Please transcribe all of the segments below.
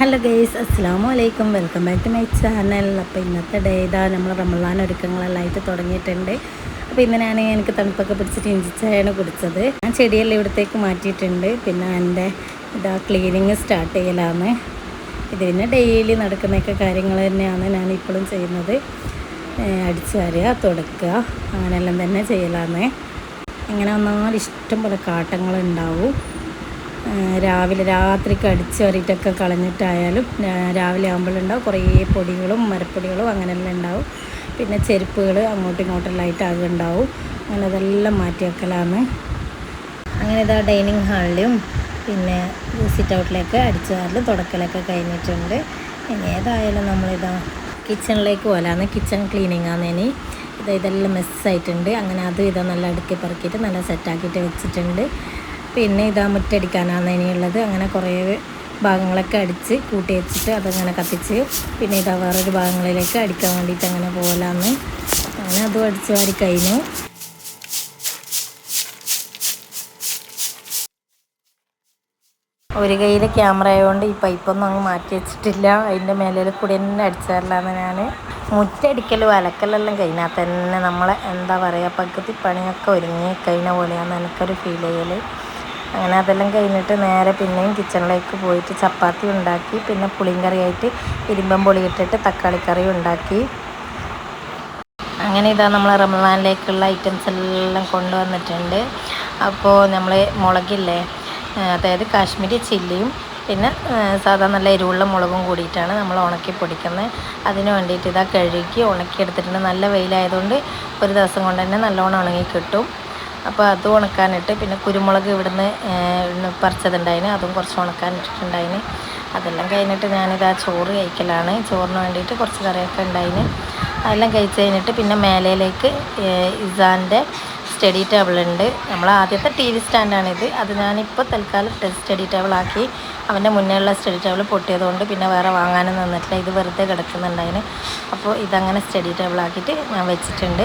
Hello guys അസ്സാം വലൈക്കും welcome back to my channel അപ്പോൾ ഇന്നത്തെ ഡേ ഇതാ നമ്മൾ റമലാൻ ഒരുക്കങ്ങളെല്ലാം ആയിട്ട് തുടങ്ങിയിട്ടുണ്ട്. അപ്പോൾ ഇന്ന് ഞാൻ എനിക്ക് തണുപ്പൊക്കെ പിടിച്ചിട്ട് ഇഞ്ചിച്ചായാണ് കുടിച്ചത്. ഞാൻ ചെടിയെല്ലാം ഇവിടത്തേക്ക് മാറ്റിയിട്ടുണ്ട്. പിന്നെ എന്റെ ഇതാ ക്ലീനിങ് സ്റ്റാർട്ട് ചെയ്യലാണ്. ഇത് പിന്നെ ഡെയിലി നടക്കുന്നൊക്കെ കാര്യങ്ങൾ തന്നെയാണ് ഞാൻ ഇപ്പോഴും ചെയ്യുന്നത്. അടിച്ചു വാരുക തുടക്കുക അങ്ങനെയെല്ലാം തന്നെ ചെയ്യലാണ്. ഇങ്ങനെ വന്നാൽ ഇഷ്ടം പോലെ കാട്ടങ്ങളുണ്ടാവും. രാവിലെ രാത്രി കടിച്ചറിയിട്ടൊക്കെ കളഞ്ഞിട്ടായാലും രാവിലെ ആകുമ്പോഴുണ്ടാവും കുറേ പൊടികളും മരപ്പൊടികളും അങ്ങനെയെല്ലാം ഉണ്ടാവും. പിന്നെ ചെരുപ്പുകൾ അങ്ങോട്ടും ഇങ്ങോട്ടെല്ലാം ആയിട്ട് ആകെ ഉണ്ടാവും അങ്ങനെ അതെല്ലാം മാറ്റി വെക്കലാണ് അങ്ങനെ ഇതാ ഡൈനിങ് ഹാളിലും പിന്നെ സിറ്റ് ഔട്ടിലേക്ക് അടിച്ചു വാരലും തുടക്കലൊക്കെ കഴിഞ്ഞിട്ടുണ്ട്. ഇനി ഏതായാലും നമ്മളിതാ കിച്ചണിലേക്ക് പോലാന്ന് കിച്ചൺ ക്ലീനിങ് ആണ് ഇനി ഇത് ഇതെല്ലാം മെസ്സായിട്ടുണ്ട്. അങ്ങനെ അതും ഇതാ നല്ല അടുക്കി പറക്കിയിട്ട് നല്ല സെറ്റാക്കിയിട്ട് വെച്ചിട്ടുണ്ട്. പിന്നെ ഇതാ മുറ്റടിക്കാനാണ് ഇനിയുള്ളത്. അങ്ങനെ കുറേ ഭാഗങ്ങളൊക്കെ അടിച്ച് കൂട്ടി വെച്ചിട്ട് അതങ്ങനെ കത്തിച്ച് പിന്നെ ഇതാ വേറൊരു ഭാഗങ്ങളിലേക്ക് അടിക്കാൻ വേണ്ടിയിട്ട് അങ്ങനെ പോകലാന്ന് അങ്ങനെ അതും അടിച്ച് വാരി കഴിഞ്ഞു. ഒരു കയ്യിൽ ക്യാമറ ആയതുകൊണ്ട് ഈ പൈപ്പൊന്നും അങ്ങ് മാറ്റി വെച്ചിട്ടില്ല. അതിന്റെ മേലിൽ കൂടി തന്നെ അടിച്ചാറില്ലാന്ന് ഞാൻ മുറ്റടിക്കലും അലക്കലെല്ലാം കഴിഞ്ഞാൽ തന്നെ നമ്മളെ എന്താ പറയുക പകുതി പണിയൊക്കെ ഒരുങ്ങി കഴിഞ്ഞ പോലെയാണ് എനിക്കൊരു ഫീൽ ചെയ്യൽ അങ്ങനെ അതെല്ലാം കഴിഞ്ഞിട്ട് നേരെ പിന്നെയും കിച്ചണിലേക്ക് പോയിട്ട് ചപ്പാത്തി ഉണ്ടാക്കി പിന്നെ പുളിയും കറിയായിട്ട് ഇരുമ്പം പൊളി ഇട്ടിട്ട് തക്കാളി കറി ഉണ്ടാക്കി. അങ്ങനെ ഇതാ നമ്മൾ റമദാനിലേക്കുള്ള ഐറ്റംസ് എല്ലാം കൊണ്ടുവന്നിട്ടുണ്ട്. അപ്പോൾ നമ്മൾ മുളകില്ലേ അതായത് കാശ്മീരി ചില്ലിയും പിന്നെ സാധാ നല്ല എരിവുള്ള മുളകും കൂടിയിട്ടാണ് നമ്മൾ ഉണക്കി പൊടിക്കുന്നത്. അതിന് വേണ്ടിയിട്ട് ഇതാ കഴുകി ഉണക്കി എടുത്തിട്ടുണ്ട് നല്ല വെയിലായതുകൊണ്ട് ഒരു ദിവസം കൊണ്ട് തന്നെ നല്ലോണം ഉണങ്ങി കിട്ടും. അപ്പോൾ അത് ഉണക്കാനിട്ട് പിന്നെ കുരുമുളക് ഇവിടുന്ന് പറിച്ചതുണ്ടായിന്. അതും കുറച്ച് ഉണക്കാനിട്ടിട്ടുണ്ടായിന്. അതെല്ലാം കഴിഞ്ഞിട്ട് ഞാനിതാ ചോറ് കഴിക്കലാണ്. ചോറിന് വേണ്ടിയിട്ട് കുറച്ച് കറിയൊക്കെ ഉണ്ടായിന്. അതെല്ലാം കഴിച്ച് കഴിഞ്ഞിട്ട് പിന്നെ മേലയിലേക്ക് ഇസാന്റെ സ്റ്റഡി ടേബിൾ ഉണ്ട്. നമ്മൾ ആദ്യത്തെ ടി വി സ്റ്റാൻഡാണിത് അത് ഞാനിപ്പോൾ തൽക്കാലം സ്റ്റഡി ടേബിൾ ആക്കി അവന്റെ മുന്നേയുള്ള സ്റ്റഡി ടേബിൾ പൊട്ടിയതുകൊണ്ട് പിന്നെ വേറെ വാങ്ങാനും നിന്നിട്ടില്ല. ഇത് വെറുതെ കിടക്കുന്നുണ്ടായിന്. അപ്പോൾ ഇതങ്ങനെ സ്റ്റഡി ടേബിൾ ആക്കിയിട്ട് ഞാൻ വെച്ചിട്ടുണ്ട്.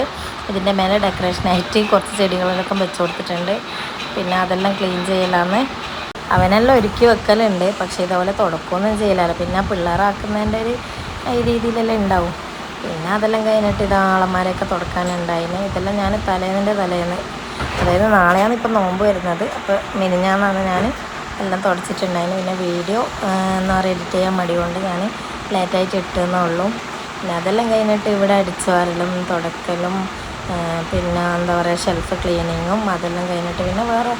ഇതിന്റെ മേലെ ഡെക്കറേഷനായിട്ട് കുറച്ച് ചെടികളൊക്കെ വെച്ച് കൊടുത്തിട്ടുണ്ട്. പിന്നെ അതെല്ലാം ക്ലീൻ ചെയ്യലാന്ന് അവനെല്ലാം ഒരുക്കി വെക്കലുണ്ട്. പക്ഷേ ഇതുപോലെ തുടക്കമൊന്നും ചെയ്യലല്ല പിന്നെ പിള്ളേരാക്കുന്നതിന്റെ ഒരു രീതിയിലെല്ലാം ഉണ്ടാവും. പിന്നെ അതെല്ലാം കഴിഞ്ഞിട്ട് ഇത് ആളന്മാരെയൊക്കെ തുടക്കാനുണ്ടായിന്. ഇതെല്ലാം ഞാൻ തലേന്നിന്റെ തലേന്ന്. അതായത് നാളെയാണ് ഇപ്പം നോമ്പ് വരുന്നത്. അപ്പോൾ മിനിഞ്ഞാന്നാണ് ഞാൻ എല്ലാം തുടച്ചിട്ടുണ്ടായിരുന്നു പിന്നെ വീഡിയോ എന്താ പറയുക എഡിറ്റ് ചെയ്യാൻ മടി കൊണ്ട് ഞാൻ ലേറ്റായിട്ട് ഇട്ടെന്നേ ഉള്ളൂ പിന്നെ അതെല്ലാം കഴിഞ്ഞിട്ട് ഇവിടെ അടിച്ചു വാരലും തുടക്കലും പിന്നെ എന്താ പറയുക ഷെൽഫ് ക്ലീനിങ്ങും അതെല്ലാം കഴിഞ്ഞിട്ട് പിന്നെ വേറെ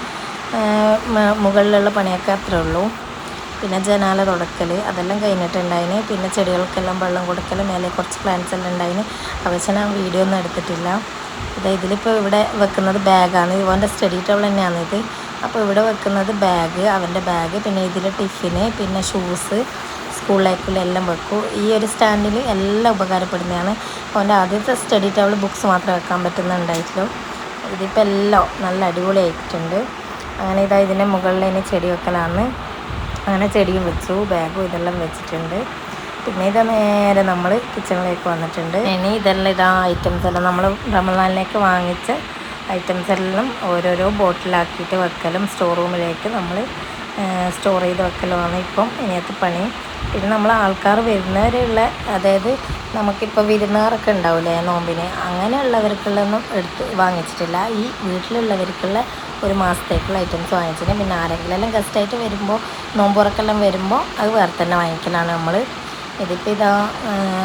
മുകളിലുള്ള പണിയൊക്കെ അത്രേ ഉള്ളൂ. പിന്നെ ജനാല തുടക്കൽ അതെല്ലാം കഴിഞ്ഞിട്ടുണ്ടായിന്. പിന്നെ ചെടികൾക്കെല്ലാം വെള്ളം കൊടുക്കൽ മേലെ കുറച്ച് പ്ലാന്റ്സ് എല്ലാം ഉണ്ടായിന്. പക്ഷേ ഞാൻ വീഡിയോ ഒന്നും എടുത്തിട്ടില്ല. ഇത് ഇതിലിപ്പോൾ ഇവിടെ വെക്കുന്നത് ബാഗാണ്. ഇവന്റെ സ്റ്റഡി ടേബിൾ തന്നെയാണ് ഇത്. അപ്പോൾ ഇവിടെ വെക്കുന്നത് ബാഗ് അവന്റെ ബാഗ് പിന്നെ ഇതിൽ ടിഫിന് പിന്നെ ഷൂസ് സ്കൂളിലേക്കുള്ള എല്ലാം വെക്കും. ഈ ഒരു സ്റ്റാൻഡിൽ എല്ലാം ഉപകാരപ്പെടുന്നതാണ്. അവന്റെ ആദ്യത്തെ സ്റ്റഡി ടേബിൾ ബുക്സ് മാത്രം വെക്കാൻ പറ്റുന്നുണ്ടായിട്ടുള്ളൂ. ഇതിപ്പോൾ എല്ലാം നല്ല അടിപൊളിയായിട്ടുണ്ട്. അങ്ങനെ ഇതാ ഇതിന്റെ മുകളിൽ ഇനി ചെടി വെക്കലാണ്. അങ്ങനെ ചെടിയും വെച്ചു ബാഗും ഇതെല്ലാം വെച്ചിട്ടുണ്ട്. പിന്നെ ഇത് നേരെ നമ്മൾ കിച്ചണിലേക്ക് വന്നിട്ടുണ്ട്. ഇനി ഇതെല്ലാം ഇതാ ഐറ്റംസ് എല്ലാം നമ്മൾ റമദാനിലേക്ക് വാങ്ങിച്ച ഐറ്റംസ് എല്ലാം ഓരോരോ ബോട്ടിലാക്കിയിട്ട് വെക്കലും സ്റ്റോർ റൂമിലേക്ക് നമ്മൾ സ്റ്റോർ ചെയ്ത് വെക്കലുമാണ് ഇപ്പം ഇനിയത്തെ പണി. പിന്നെ നമ്മൾ ആൾക്കാർ വരുന്നവരെയുള്ള അതായത് നമുക്കിപ്പോൾ വിരുന്നുകാരൊക്കെ ഉണ്ടാവില്ലേ നോമ്പിന് അങ്ങനെയുള്ളവർക്കുള്ളൊന്നും എടുത്ത് വാങ്ങിച്ചിട്ടില്ല. ഈ വീട്ടിലുള്ളവർക്കുള്ള ഒരു മാസത്തേക്കുള്ള ഐറ്റംസ് വാങ്ങിച്ചിട്ട് പിന്നെ ആരെങ്കിലും ഗസ്റ്റായിട്ട് വരുമ്പോൾ നോമ്പുറക്കെല്ലാം വരുമ്പോൾ അത് വേറെ തന്നെ വാങ്ങിക്കലാണ് നമ്മൾ ഇതിപ്പോൾ ഇതാ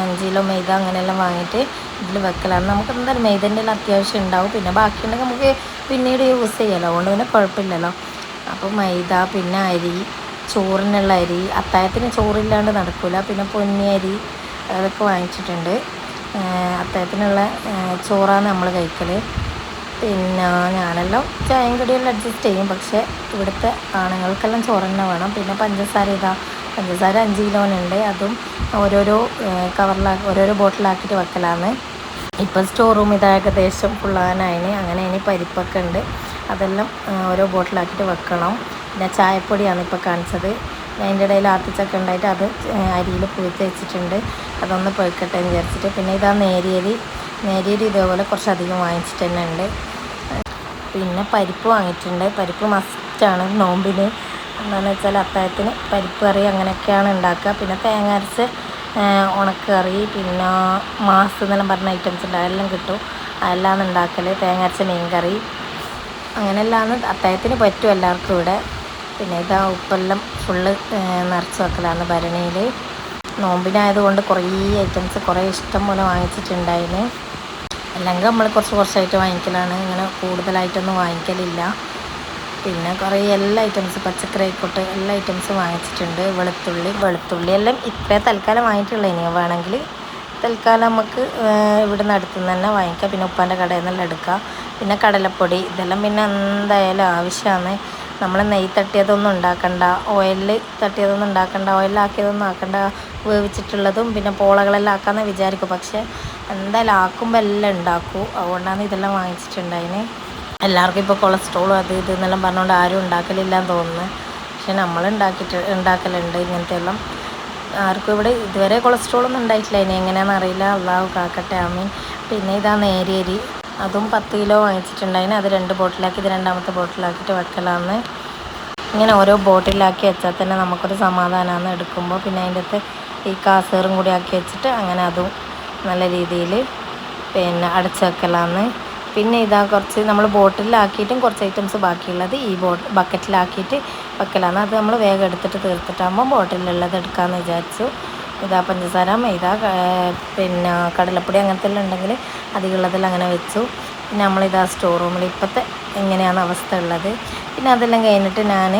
അഞ്ചിലോ മൈദ അങ്ങനെയെല്ലാം വാങ്ങിയിട്ട് ഇതിൽ വെക്കലാണ്. നമുക്ക് എന്തായാലും മൈദന്റെ എല്ലാം അത്യാവശ്യം ഉണ്ടാവും. പിന്നെ ബാക്കിയുണ്ടെങ്കിൽ നമുക്ക് പിന്നീട് യൂസ് ചെയ്യാമല്ലോ അതുകൊണ്ട് പിന്നെ കുഴപ്പമില്ലല്ലോ. അപ്പോൾ മൈദ പിന്നെ അരി ചോറിനുള്ള അരി. അത്താഴത്തിന് ചോറില്ലാണ്ട് നടക്കില്ല പിന്നെ പൊന്നി അരി അതൊക്കെ വാങ്ങിച്ചിട്ടുണ്ട്. അത്തായത്തിനുള്ള ചോറാണ് നമ്മൾ കഴിക്കൽ പിന്നെ ഞാനെല്ലാം ചായയും കടിയെല്ലാം അഡ്ജസ്റ്റ് ചെയ്യും. പക്ഷേ ഇവിടുത്തെ ആണുങ്ങൾക്കെല്ലാം ചോറ് തന്നെ വേണം. പിന്നെ പഞ്ചസാര ഇതാ. പഞ്ചസാര അഞ്ച് കിലോനുണ്ട്. അതും ഓരോരോ കവറിലാക്കി ഓരോരോ ബോട്ടിലാക്കിയിട്ട് വെക്കലാണ്. ഇപ്പം സ്റ്റോർ റൂം ഇതായ ഏകദേശം ഫുള്ളാനായിന് അങ്ങനെ ഇനി പരിപ്പൊക്കെ ഉണ്ട്. അതെല്ലാം ഓരോ ബോട്ടിലാക്കിയിട്ട് വെക്കണം. പിന്നെ ചായപ്പൊടിയാണ് ഇപ്പോൾ കാണിച്ചത്. അതിന്റെ ഇടയിൽ ആർത്തിച്ചൊക്കെ ഉണ്ടായിട്ട് അത് അരിയിൽ പൂത്ത് വെച്ചിട്ടുണ്ട്. അതൊന്ന് പൊയ്ക്കട്ടെ എന്ന് വിചാരിച്ചിട്ട്. പിന്നെ ഇതാ നേരിയരി. നേരിയരി ഇതേപോലെ കുറച്ചധികം വാങ്ങിച്ചിട്ട് തന്നെ ഉണ്ട്. പിന്നെ പരിപ്പ് വാങ്ങിയിട്ടുണ്ട്. പരിപ്പ് മസ്റ്റാണ് നോമ്പിന്. എന്താണെന്ന് വെച്ചാൽ അത്താഴത്തിന് പരിപ്പ് കറി അങ്ങനെയൊക്കെയാണ് ഉണ്ടാക്കുക. പിന്നെ തേങ്ങ അരച്ച് ഉണക്കറി പിന്നെ മാസ് എന്നെല്ലാം പറഞ്ഞ ഐറ്റംസ് ഉണ്ട്. അതെല്ലാം കിട്ടും. അതെല്ലാം ഉണ്ടാക്കൽ തേങ്ങ അരച്ച മീൻ കറി അങ്ങനെയെല്ലാം അത്തായത്തിന് പറ്റും എല്ലാവർക്കും ഇവിടെ. പിന്നെ ഇതാ ഉപ്പെല്ലാം ഫുള്ള് നിറച്ച് വെക്കലാണ് ഭരണിയിൽ നോമ്പിനായതുകൊണ്ട് കുറേ ഐറ്റംസ് കുറേ ഇഷ്ടം പോലെ വാങ്ങിച്ചിട്ടുണ്ടായിന്. അല്ലെങ്കിൽ നമ്മൾ കുറച്ച് കുറച്ചായിട്ട് വാങ്ങിക്കലാണ്. ഇങ്ങനെ കൂടുതലായിട്ടൊന്നും വാങ്ങിക്കലില്ല. പിന്നെ കുറേ എല്ലാ ഐറ്റംസ് പച്ചക്കറി ആയിക്കോട്ടെ എല്ലാ ഐറ്റംസും വാങ്ങിച്ചിട്ടുണ്ട്. വെളുത്തുള്ളി വെളുത്തുള്ളി എല്ലാം ഇത്രയും തൽക്കാലം വാങ്ങിയിട്ടുള്ളൂ. ഇനി വേണമെങ്കിൽ തൽക്കാലം നമുക്ക് ഇവിടെ നിന്ന് അടുത്തുനിന്ന് തന്നെ വാങ്ങിക്കാം. പിന്നെ ഉപ്പാന്റെ കടയിൽ നിന്നെല്ലാം എടുക്കാം. പിന്നെ കടലപ്പൊടി ഇതെല്ലാം പിന്നെ എന്തായാലും ആവശ്യമാണ്. നമ്മൾ നെയ്യ് തട്ടിയതൊന്നും ഉണ്ടാക്കണ്ട. ഓയിലിൽ തട്ടിയതൊന്നും ഉണ്ടാക്കണ്ട. ഓയിലാക്കിയതൊന്നും ആക്കണ്ട. വേവിച്ചിട്ടുള്ളതും പിന്നെ പോളകളെല്ലാം ആക്കാമെന്ന് വിചാരിക്കും. പക്ഷേ എന്തായാലും ആക്കുമ്പോൾ എല്ലാം ഉണ്ടാക്കും. അതുകൊണ്ടാണ് ഇതെല്ലാം വാങ്ങിച്ചിട്ടുണ്ടായിന്. എല്ലാവർക്കും ഇപ്പോൾ കൊളസ്ട്രോളും അത് ഇത് എന്നെല്ലാം പറഞ്ഞുകൊണ്ട് ആരും ഉണ്ടാക്കലില്ല എന്ന് തോന്നുന്നു. പക്ഷെ നമ്മൾ ഉണ്ടാക്കിയിട്ട് ഉണ്ടാക്കലുണ്ട് ഇങ്ങനത്തെ എല്ലാം ആർക്കും ഇവിടെ ഇതുവരെ കൊളസ്ട്രോളൊന്നും ഉണ്ടായിട്ടില്ല. ഇനി എങ്ങനെയാണെന്ന് അറിയില്ല. അള്ളാഹു കാക്കട്ടെ. ആമീൻ. പിന്നെ ഇതാ നേരിയരി അതും പത്ത് കിലോ വാങ്ങിച്ചിട്ടുണ്ടായിന്. അത് രണ്ട് ബോട്ടിലാക്കി ഇത് രണ്ടാമത്തെ ബോട്ടിലാക്കിയിട്ട് വെക്കലാന്ന്. ഇങ്ങനെ ഓരോ ബോട്ടിലാക്കി വെച്ചാൽ തന്നെ നമുക്കൊരു സമാധാനമാണ് എടുക്കുമ്പോൾ പിന്നെ അതിന്റെ അകത്ത് ഈ കാസേറും കൂടി ആക്കി വെച്ചിട്ട് അങ്ങനെ അതും നല്ല രീതിയിൽ പിന്നെ അടച്ചു വെക്കലാന്ന്. പിന്നെ ഇതാ കുറച്ച് നമ്മൾ ബോട്ടിലാക്കിയിട്ടും കുറച്ച് ഐറ്റംസ് ബാക്കിയുള്ളത് ഈ ബോട്ട് ബക്കറ്റിലാക്കിയിട്ട് വെക്കലാണ്. അത് നമ്മൾ വേഗം എടുത്തിട്ട് തീർത്തിട്ടാകുമ്പോൾ ബോട്ടിലുള്ളത് എടുക്കാമെന്ന് വിചാരിച്ചു. ഇതാ പഞ്ചസാര മൈദ പിന്നെ കടലപ്പൊടി അങ്ങനത്തെ എല്ലാം ഉണ്ടെങ്കിൽ അധികമുള്ളതെല്ലാം അങ്ങനെ വെച്ചു. പിന്നെ നമ്മളിതാ സ്റ്റോർ റൂമിൽ ഇപ്പോഴത്തെ എങ്ങനെയാണ് അവസ്ഥ ഉള്ളത്? പിന്നെ അതെല്ലാം കഴിഞ്ഞിട്ട് ഞാൻ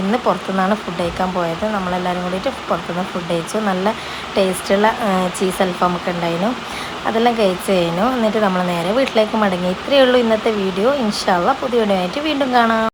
ഇന്ന് പുറത്തുനിന്നാണ് ഫുഡ് കഴിക്കാൻ പോയത്. നമ്മളെല്ലാവരും കൂടിയിട്ട് പുറത്തുനിന്ന് ഫുഡ് കഴിച്ചു. നല്ല ടേസ്റ്റുള്ള ചീസ് അൽഫാമൊക്കെ ഉണ്ടായിരുന്നു. അതെല്ലാം കഴിച്ച് കഴിഞ്ഞു. എന്നിട്ട് നമ്മൾ നേരെ വീട്ടിലേക്ക് മടങ്ങി. ഇത്രയേ ഉള്ളൂ ഇന്നത്തെ വീഡിയോ ഇൻഷാല്ല പുതിയ വീഡിയോ ആയിട്ട് വീണ്ടും കാണാം.